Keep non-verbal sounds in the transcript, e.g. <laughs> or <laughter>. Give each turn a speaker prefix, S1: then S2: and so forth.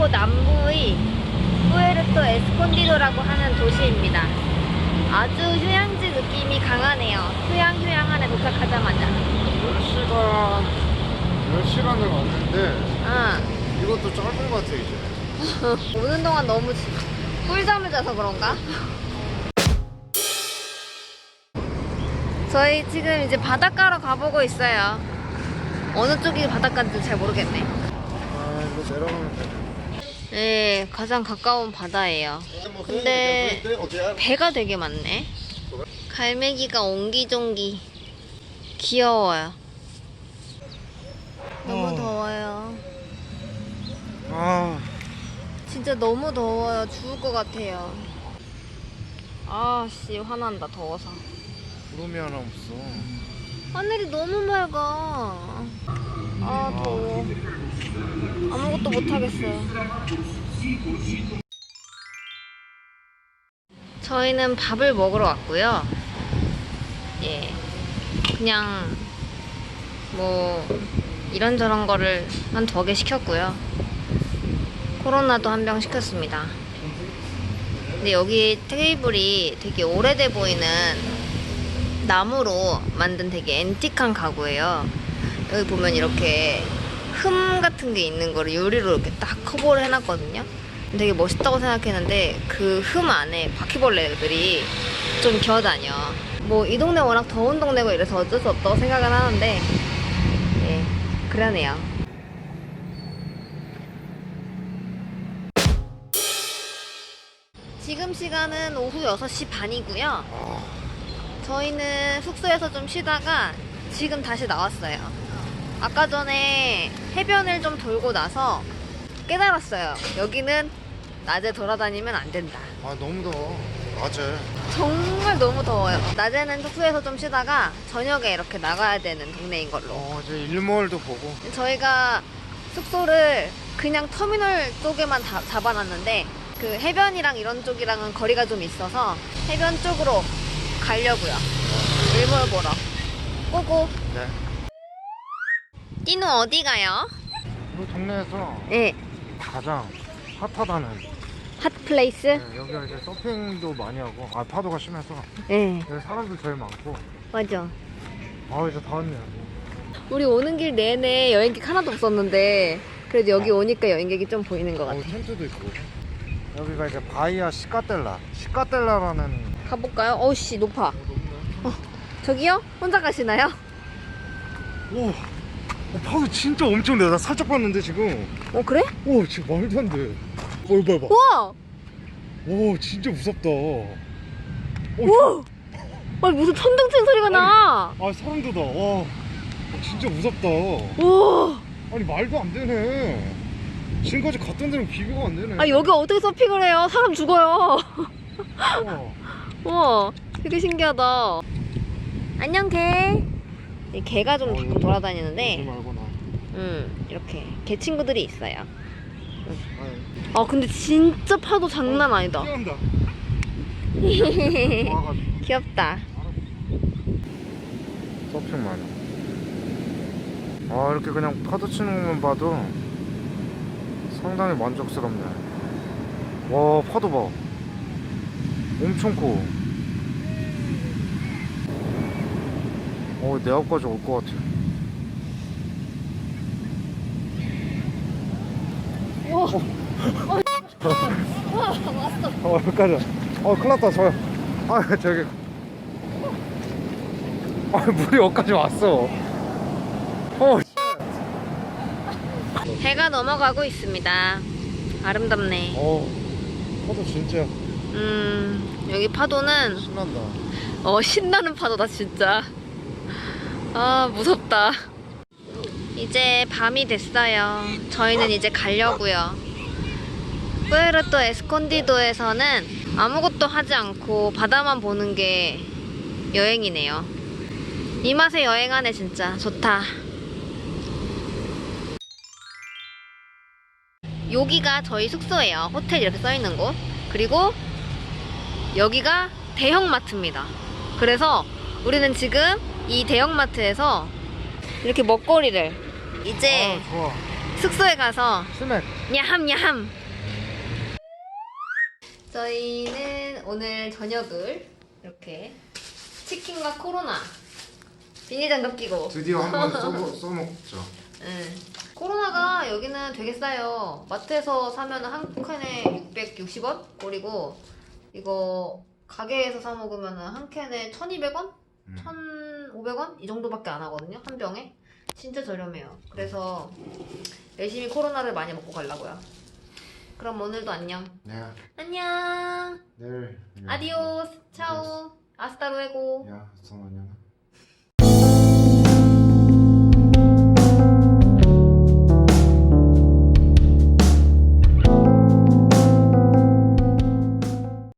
S1: 멕시코 남부의 푸에르토 에스콘디도라고 하는 도시입니다. 아주 휴양지 느낌이 강하네요. 휴양 휴양 안에 도착하자마자.
S2: 10시간 10시간을 왔는데
S1: 응.
S2: 이것도 짧은 것 같아 이제 <laughs>
S1: 오는 동안 너무 지- 꿀잠을 자서 그런가? <laughs> 저희 지금 이제 바닷가로 가보고 있어요. 어느 쪽이 바닷가인지 잘 모르겠네.
S2: 아 이거 내려가면 돼
S1: 네, 가장 가까운 바다예요. 근데 배가 되게 많네. 갈매기가 옹기종기 귀여워요. 너무
S2: 어.
S1: 더워요.
S2: 아
S1: 진짜 너무 더워요. 죽을 것 같아요. 아씨 화난다 더워서.
S2: 구름이 하나 없어
S1: 하늘이 너무 맑아. 아 더워. 아무것도 못 하겠어요. 저희는 밥을 먹으러 왔고요. 예, 그냥 뭐 이런저런 거를 한 두 개 시켰고요. 코로나도 한 병 시켰습니다. 근데 여기 테이블이 되게 오래돼 보이는 나무로 만든 되게 앤틱한 가구예요. 여기 보면 이렇게 흠 같은 게 있는 거를 유리로 이렇게 딱 커버를 해놨거든요. 되게 멋있다고 생각했는데 그 흠 안에 바퀴벌레들이 좀 기어다녀. 뭐 이 동네 워낙 더운 동네고 이래서 어쩔 수 없다고 생각은 하는데 예 그러네요. 지금 시간은 오후 6시 반이고요.
S2: 아,
S1: 저희는 숙소에서 좀 쉬다가 지금 다시 나왔어요. 아까 전에 해변을 좀 돌고 나서 깨달았어요. 여기는 낮에 돌아다니면 안 된다.
S2: 아 너무 더워 낮에
S1: 정말 너무 더워요. 낮에는 숙소에서 좀 쉬다가 저녁에 이렇게 나가야 되는 동네인 걸로.
S2: 어 이제 일몰도 보고
S1: 저희가 숙소를 그냥 터미널 쪽에만 다- 잡아놨는데 그 해변이랑 이런 쪽이랑은 거리가 좀 있어서 해변 쪽으로 가려고요. 일몰 보러. 꼬고.
S2: 네
S1: 띠누 어디 가요?
S2: 이 동네에서
S1: 네.
S2: 가장 핫하다는
S1: 핫플레이스?
S2: 네, 여기가 이제 서핑도 많이 하고 아 파도가 심해서
S1: 네.
S2: 여기 사람들 제일 많고
S1: 맞아.
S2: 아 이제 다 왔네요
S1: 우리 오는 길 내내 여행객 하나도 없었는데 그래도 여기 오니까 여행객이 좀 보이는 것
S2: 어,
S1: 같아.
S2: 텐트도 있고 여기가 이제 바이아 시카텔라 시카텔라라는
S1: 가볼까요? 어우씨 높아. 저기요? 혼자 가시나요?
S2: 오 어, 파도 진짜 엄청 내나 살짝 봤는데 지금
S1: 어 그래?
S2: 오 지금 말도 안돼 어 이거 봐봐
S1: 우와!
S2: 오 진짜 무섭다 어,
S1: 우와! 아니 무슨 천둥치는 소리가 나!
S2: 아 사람 돋아 와 진짜 무섭다
S1: 우와!
S2: 아니 말도 안 되네 지금까지 갔던 데랑 비교가 안 되네
S1: 아 여기 어떻게 서핑을 해요? 사람 죽어요.
S2: 어. <laughs>
S1: 우와, 되게 신기하다. 안녕 개. 이 개가 좀
S2: 어,
S1: 자꾸
S2: 이거
S1: 돌아다니는데, 나음 이렇게 개 친구들이 있어요.
S2: 아니,
S1: 아 근데 진짜 파도 장난 아니다.
S2: 뛰어온다. <laughs> 와가지고.
S1: 귀엽다.
S2: 서핑 많이 아 이렇게 그냥 파도 치는 것만 봐도 상당히 만족스럽네. 와 파도 봐. 엄청 커 어, 내 앞까지 올 것 같아
S1: 우와. 와 왔어.
S2: 어 여기까지 어 큰일 났다 저아 저기 아 물이 여기까지 왔어 어
S1: 해가 넘어가고 있습니다. 아름답네.
S2: 어, 파도 진짜
S1: 음 여기 파도는
S2: 신난다
S1: 어 신나는 파도다 진짜. 아 무섭다. 이제 밤이 됐어요. 저희는 이제 가려고요. 푸에르토 에스콘디도에서는 아무것도 하지 않고 바다만 보는 게 여행이네요. 이 맛에 여행하네 진짜 좋다. 여기가 저희 숙소예요. 호텔 이렇게 써 있는 곳. 그리고 여기가 대형마트입니다. 그래서 우리는 지금 이 대형마트에서 이렇게 먹거리를 이제
S2: 아, 좋아
S1: 숙소에 가서
S2: 스낵.
S1: 야함야함 저희는 오늘 저녁을 이렇게 치킨과 코로나 비닐장갑 끼고
S2: 드디어 한번 <laughs> 써보, 써먹죠.
S1: 응. 코로나가 여기는 되게 싸요 마트에서 사면 한 캔에 660원 그리고 이거 가게에서 사 먹으면 한 캔에 1200원?
S2: 음.
S1: 1500원? 이 정도밖에 안 하거든요 한 병에? 진짜 저렴해요. 그래서 열심히 코로나를 많이 먹고 가려고요. 그럼 오늘도 안녕.
S2: 야,
S1: 안녕.
S2: 내일.
S1: 아디오스. 차오. 아스타루에고.
S2: 야, 성안녕.